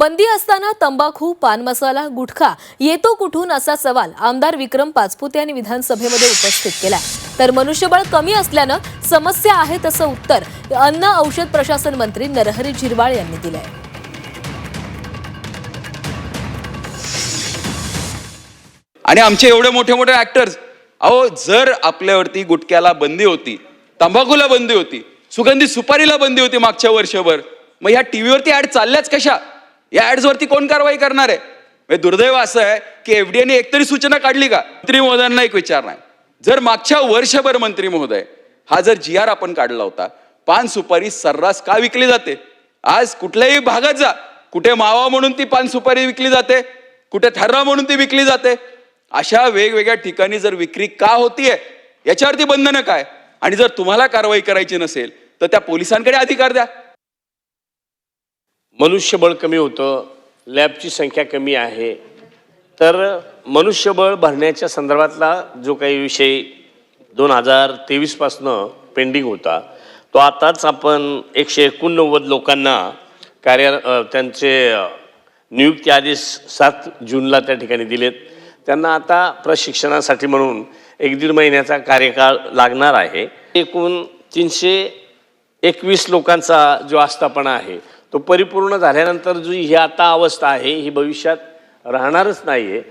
बंदी असताना तंबाखू पान मसाला गुटखा येतो कुठून असा सवाल आमदार विक्रम पाचपुते यांनी विधानसभेमध्ये उपस्थित केला. तर मनुष्यबळ कमी असल्यानं समस्या आहे तसं उत्तर अन्न औषध प्रशासन मंत्री नरहरी झिरवाळ यांनी दिलंय. आणि आमचे एवढे मोठे मोठे ऍक्टर्स अहो जर आपल्यावरती गुटख्याला बंदी होती तंबाखूला बंदी होती सुगंधी सुपारीला बंदी होती मागच्या वर्षभर मग ह्या टीव्हीवरती ऍड चालल्याच कशा? या ऍड्सवरती कोण कारवाई करणार आहे? म्हणजे दुर्दैव असं आहे की एफडीएने एकतरी सूचना काढली का? मंत्री महोदयांना एक विचार नाही. जर मागच्या वर्षभर मंत्री महोदय हा जर जी आर आपण काढला होता पान सुपारी सर्रास का विकली जाते? आज कुठल्याही भागात जा. कुठे मावा म्हणून ती पान सुपारी विकली जाते? कुठे थर्रा म्हणून ती विकली जाते? अशा वेगवेगळ्या ठिकाणी जर विक्री का होतीये याच्यावरती बंधनं काय? आणि जर तुम्हाला कारवाई करायची नसेल तर त्या पोलिसांकडे अधिकार द्या. मनुष्यबळ कमी होतं लॅबची संख्या कमी आहे. तर मनुष्यबळ भरण्याच्या संदर्भातला जो काही विषय दोन हजार तेवीसपासनं पेंडिंग होता तो आताच आपण एकशे एकोणनव्वद लोकांना कार्य त्यांचे नियुक्ती आदेश सात जूनला त्या ठिकाणी दिलेत. त्यांना आता प्रशिक्षणासाठी म्हणून एक दीड महिन्याचा कार्यकाळ लागणार आहे. एकूण तीनशे एकवीस लोकांचा जो आस्थापना आहे तो परिपूर्ण झाल्यानंतर जी ही आता अवस्था आहे ही भविष्यात राहणारच नाही आहे